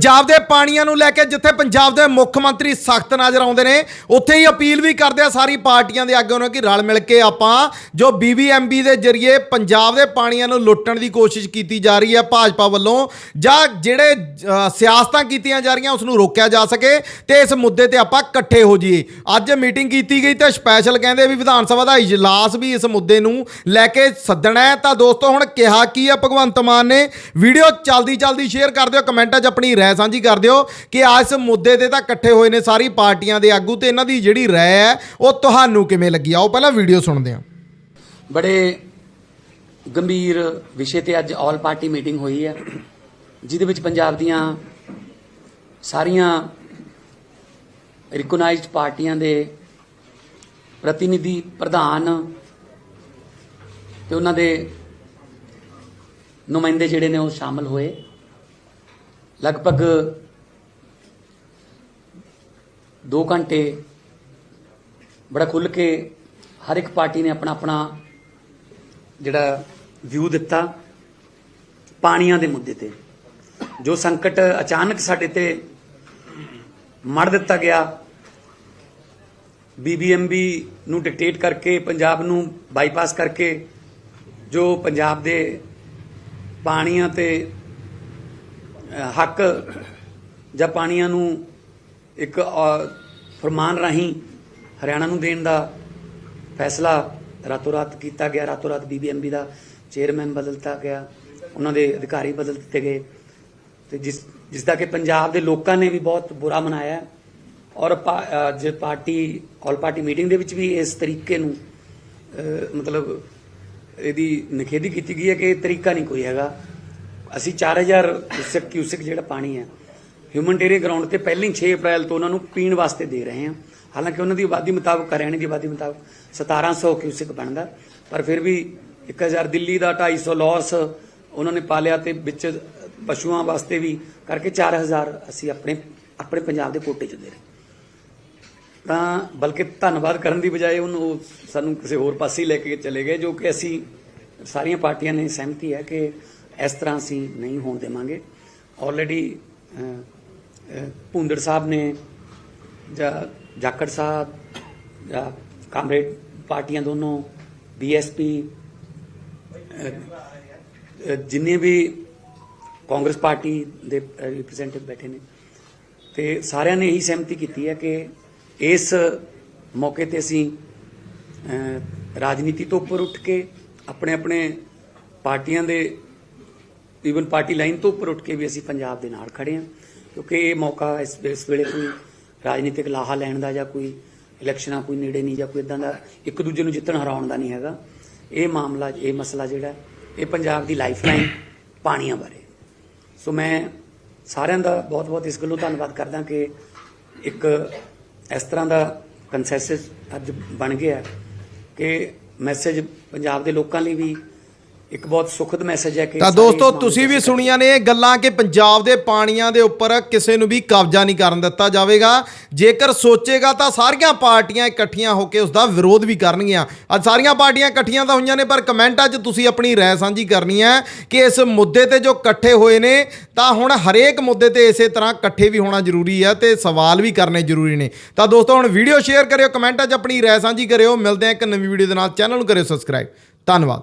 ਪੰਜਾਬ ਦੇ ਪਾਣੀਆਂ ਨੂੰ ਲੈ ਕੇ ਜਿੱਥੇ ਪੰਜਾਬ ਦੇ ਮੁੱਖ ਮੰਤਰੀ ਸਖਤ ਨਜ਼ਰ ਆਉਂਦੇ ਨੇ, ਉੱਥੇ ਹੀ ਅਪੀਲ ਵੀ ਕਰਦੇ ਆ ਸਾਰੀ ਪਾਰਟੀਆਂ ਦੇ ਆਗੂਆਂ ਉਹਨਾਂ ਕਿ ਰਲ ਮਿਲ ਕੇ ਆਪਾਂ ਜੋ ਬੀਬੀਐਮਬੀ ਦੇ ਜ਼ਰੀਏ ਪੰਜਾਬ ਦੇ ਪਾਣੀਆਂ ਨੂੰ ਲੁੱਟਣ ਦੀ ਕੋਸ਼ਿਸ਼ ਕੀਤੀ ਜਾ ਰਹੀ ਹੈ ਭਾਜਪਾ ਵੱਲੋਂ, ਜਾਂ ਜਿਹੜੇ ਸਿਆਸਤਾਂ ਕੀਤੀਆਂ ਜਾ ਰਹੀਆਂ ਉਸ ਨੂੰ ਰੋਕਿਆ ਜਾ ਸਕੇ, ਤੇ ਇਸ ਮੁੱਦੇ ਤੇ ਆਪਾਂ ਇਕੱਠੇ ਹੋ ਜਾਈਏ। ਅੱਜ ਮੀਟਿੰਗ ਕੀਤੀ ਗਈ ਤੇ ਸਪੈਸ਼ਲ ਕਹਿੰਦੇ ਵੀ ਵਿਧਾਨ ਸਭਾ ਦਾ ਇਜਲਾਸ ਵੀ ਇਸ ਮੁੱਦੇ ਨੂੰ ਲੈ ਕੇ ਸੱਦਣਾ ਹੈ। ਤਾਂ ਦੋਸਤੋ, ਹੁਣ ਕਿਹਾ ਕੀ ਹੈ ਭਗਵੰਤ ਮਾਨ ਨੇ, ਵੀਡੀਓ ਚਲਦੀ ਚਲਦੀ ਸ਼ੇਅਰ ਕਰ ਦਿਓ, ਕਮੈਂਟਾਂ 'ਚ ਆਪਣੀ ਰਾਏ ਸਾਂਝੀ ਕਰ ਦਿਓ ਕਿ ਆ ਇਸ ਮੁੱਦੇ ਤੇ ਤਾਂ ਇਕੱਠੇ ਹੋਏ ਨੇ ਸਾਰੀ ਪਾਰਟੀਆਂ ਦੇ ਆਗੂ ਤੇ ਇਹਨਾਂ ਦੀ ਜਿਹੜੀ ਰਾਏ ਹੈ, ਉਹ ਤੁਹਾਨੂੰ ਕਿਵੇਂ ਲੱਗੀ? ਆਓ ਪਹਿਲਾਂ ਵੀਡੀਓ ਸੁਣਦੇ ਹਾਂ। ਬੜੇ ਗੰਭੀਰ ਵਿਸ਼ੇ ਤੇ ਅੱਜ ਆਲ ਪਾਰਟੀ ਮੀਟਿੰਗ ਹੋਈ ਹੈ, ਜਿਹਦੇ ਵਿੱਚ ਪੰਜਾਬ ਦੀਆਂ ਸਾਰੀਆਂ ਰਿਕਗਨਾਈਜ਼ਡ ਪਾਰਟੀਆਂ ਦੇ ਪ੍ਰਤੀਨਿਧੀ ਪ੍ਰਧਾਨ ਤੇ ਉਹਨਾਂ ਦੇ ਨੁਮਾਇੰਦੇ ਜਿਹੜੇ ਨੇ ਉਹ ਸ਼ਾਮਲ ਹੋਏ। ਲਗਭਗ 2 ਘੰਟੇ ਬੜਾ ਖੁੱਲ ਕੇ ਹਰ ਇੱਕ ਪਾਰਟੀ ਨੇ ਆਪਣਾ ਆਪਣਾ ਜਿਹੜਾ ਵਿਊ ਦਿੱਤਾ ਪਾਣੀਆਂ ਦੇ ਮੁੱਦੇ ਤੇ। ਜੋ ਸੰਕਟ ਅਚਾਨਕ ਸਾਡੇ ਤੇ ਮੜ ਦਿੱਤਾ ਗਿਆ ਬੀਬੀਐਮਬੀ ਨੂੰ ਡਿਕਟੇਟ ਕਰਕੇ, ਪੰਜਾਬ ਨੂੰ ਬਾਈਪਾਸ ਕਰਕੇ, ਜੋ ਪੰਜਾਬ ਦੇ ਪਾਣੀਆਂ ਤੇ ਹੱਕ ਜਾਂ ਪਾਣੀਆਂ ਨੂੰ ਇੱਕ ਅ, ਫਰਮਾਨ ਰਾਹੀਂ ਹਰਿਆਣਾ ਨੂੰ ਦੇਣ ਦਾ ਫੈਸਲਾ ਰਾਤੋਂ ਰਾਤ ਕੀਤਾ ਗਿਆ। ਰਾਤੋਂ ਰਾਤ ਬੀਬੀਐਮਬੀ ਦਾ ਚੇਅਰਮੈਨ ਬਦਲਤਾ ਗਿਆ। ਉਹਨਾਂ ਦੇ ਅਧਿਕਾਰੀ ਬਦਲ ਦਿੱਤੇ ਗਏ। ਤੇ ਜਿਸ ਜਿਸ ਦਾ ਕਿ ਪੰਜਾਬ ਦੇ ਲੋਕਾਂ ਨੇ ਵੀ ਬਹੁਤ ਬੁਰਾ ਮਨਾਇਆ ਔਰ ਪਾ- ਅੱਜ ਪਾਰਟੀ ਆਲ ਪਾਰਟੀ ਮੀਟਿੰਗ ਦੇ ਵਿੱਚ ਵੀ ਇਸ ਤਰੀਕੇ ਨੂੰ ਮਤਲਬ ਇਹਦੀ ਨਿਖੇਧੀ ਕੀਤੀ ਗਈ ਹੈ ਕਿ ਇਹ ਤਰੀਕਾ ਨਹੀਂ ਕੋਈ ਹੈਗਾ। ਅਸੀਂ 4000 ਕਿਊਸਕ ਕਿਊਸਕ ਜਿਹੜਾ ਪਾਣੀ ਹੈ ਹਿਊਮਨਟੇਰੀਅਨ ਗਰਾਊਂਡ ਤੇ ਪਹਿਲੀ 6 ਅਪ੍ਰੈਲ ਤੋਂ ਉਹਨਾਂ ਨੂੰ ਪੀਣ ਵਾਸਤੇ ਦੇ ਰਹੇ ਹਾਂ। ਹਾਲਾਂਕਿ ਉਹਨਾਂ ਦੀ ਆਬਾਦੀ ਮੁਤਾਬਕ, ਹਰਿਆਣੇ ਦੀ ਆਬਾਦੀ ਮੁਤਾਬਕ 1700 ਕਿਊਸਕ ਬਣਦਾ। ਪਰ ਫਿਰ ਵੀ 1000 ਦਿੱਲੀ ਦਾ 250 ਲਾਸ ਉਹਨਾਂ ਨੇ ਪਾਲਿਆ ਤੇ ਵਿੱਚ ਪਸ਼ੂਆਂ ਵਾਸਤੇ ਵੀ ਕਰਕੇ 4000 ਅਸੀਂ ਆਪਣੇ ਆਪਣੇ ਪੰਜਾਬ ਦੇ ਕੋਟੇ ਚ ਦੇ ਰਹੇ। ਤਾਂ ਬਲਕਿ ਧੰਨਵਾਦ ਕਰਨ ਦੀ ਬਜਾਏ ਉਹਨੂੰ ਉਹ ਸਾਨੂੰ ਕਿਸੇ ਹੋਰ ਪਾਸੇ ਲੈ ਕੇ ਚਲੇ ਗਏ, ਜੋ ਕਿ ਅਸੀਂ ਸਾਰੀਆਂ ਪਾਰਟੀਆਂ ਨੇ ਸਹਿਮਤੀ ਹੈ ਕਿ ਇਸ ਤਰ੍ਹਾਂ ਅਸੀਂ ਨਹੀਂ ਹੋਣ ਦੇਵਾਂਗੇ। ਆਲਰੇਡੀ ਭੁੰਦੜ ਸਾਹਿਬ ਨੇ ਜਾਂ ਜਾਖੜ ਸਾਹਿਬ ਜਾਂ ਕਾਮਰੇਡ ਪਾਰਟੀਆਂ ਦੋਨੋਂ ਬੀਐਸਪੀ ਜਿੰਨੇ ਵੀ ਕਾਂਗਰਸ ਪਾਰਟੀ ਦੇ ਰਿਪਰੈਜ਼ੈਂਟੇਟਿਵ ਬੈਠੇ ਨੇ, ਤੇ ਸਾਰਿਆਂ ਨੇ ਇਹੀ ਸਹਿਮਤੀ ਕੀਤੀ ਹੈ ਕਿ ਇਸ ਮੌਕੇ ਤੇ ਅਸੀਂ ਰਾਜਨੀਤੀ ਤੋਂ ਉੱਪਰ ਉੱਠ ਕੇ ਆਪਣੇ ਆਪਣੇ ਪਾਰਟੀਆਂ ਦੇ ਈਵਨ ਪਾਰਟੀ ਲਾਈਨ ਤੋਂ ਉੱਪਰ ਉੱਠ ਕੇ ਵੀ ਅਸੀਂ ਪੰਜਾਬ ਦੇ ਨਾਲ ਖੜੇ ਹਾਂ, ਕਿਉਂਕਿ ਇਹ ਮੌਕਾ ਇਸ ਇਸ ਵੇਲੇ ਕੋਈ ਰਾਜਨੀਤਿਕ ਲਾਹਾ ਲੈਣ ਦਾ ਜਾਂ ਕੋਈ ਇਲੈਕਸ਼ਨਾਂ ਕੋਈ ਨੇੜੇ ਨਹੀਂ ਜਾਂ ਕੋਈ ਇਦਾਂ ਦਾ ਇੱਕ ਦੂਜੇ ਨੂੰ ਜਿੱਤਣ ਹਰਾਉਣ ਦਾ ਨਹੀਂ ਹੈਗਾ। ਇਹ ਮਾਮਲਾ, ਇਹ ਮਸਲਾ ਜਿਹੜਾ, ਇਹ ਪੰਜਾਬ ਦੀ ਲਾਈਫਲਾਈਨ ਪਾਣੀਆਂ ਬਾਰੇ। ਸੋ ਮੈਂ ਸਾਰਿਆਂ ਦਾ ਬਹੁਤ-ਬਹੁਤ ਇਸ ਗੱਲੋਂ ਧੰਨਵਾਦ ਕਰਦਾ ਕਿ ਇੱਕ ਇਸ ਤਰ੍ਹਾਂ ਦਾ ਕੰਸੈਂਸਸ ਅੱਜ ਬਣ ਗਿਆ ਕਿ ਮੈਸੇਜ ਪੰਜਾਬ ਦੇ ਲੋਕਾਂ ਲਈ ਵੀ ਇੱਕ ਬਹੁਤ ਸੁਖਦ ਮੈਸੇਜ ਹੈ ਕਿ ਤਾਂ ਦੋਸਤੋ ਤੁਸੀਂ ਵੀ ਸੁਣੀਆਂ ਨੇ ਇਹ ਗੱਲਾਂ ਕਿ ਪੰਜਾਬ ਦੇ ਪਾਣੀਆਂ ਦੇ ਉੱਪਰ ਕਿਸੇ ਨੂੰ ਵੀ ਕਬਜ਼ਾ ਨਹੀਂ ਕਰਨ ਦਿੱਤਾ ਜਾਵੇਗਾ। ਜੇਕਰ ਸੋਚੇਗਾ ਤਾਂ ਸਾਰੀਆਂ ਪਾਰਟੀਆਂ ਇਕੱਠੀਆਂ ਹੋ ਕੇ ਉਸ ਦਾ ਵਿਰੋਧ ਵੀ ਕਰਨਗੀਆਂ। ਅੱਜ ਸਾਰੀਆਂ ਪਾਰਟੀਆਂ ਇਕੱਠੀਆਂ ਤਾਂ ਹੋਈਆਂ ਨੇ ਪਰ ਕਮੈਂਟਾਂ 'ਚ ਤੁਸੀਂ ਆਪਣੀ ਰਾਏ ਸਾਂਝੀ ਕਰਨੀ ਹੈ ਕਿ ਇਸ ਮੁੱਦੇ ਤੇ ਜੋ ਇਕੱਠੇ ਹੋਏ ਨੇ ਤਾਂ ਹੁਣ ਹਰੇਕ ਮੁੱਦੇ ਤੇ ਇਸੇ ਤਰ੍ਹਾਂ ਇਕੱਠੇ ਵੀ ਹੋਣਾ ਜ਼ਰੂਰੀ ਹੈ ਤੇ ਸਵਾਲ ਵੀ ਕਰਨੇ ਜ਼ਰੂਰੀ ਨੇ। ਤਾਂ ਦੋਸਤੋ ਹੁਣ ਵੀਡੀਓ ਸ਼ੇਅਰ ਕਰਿਓ ਕਮੈਂਟਾਂ 'ਚ ਆਪਣੀ ਰਾਏ ਸਾਂਝੀ ਕਰਿਓ। ਮਿਲਦੇ ਹਾਂ ਇੱਕ ਨਵੀਂ ਵੀਡੀਓ ਦੇ ਨਾਲ। ਚੈਨਲ ਨੂੰ ਕਰਿਓ ਸਬਸਕ੍ਰਾਈਬ ਧੰਨਵਾਦ।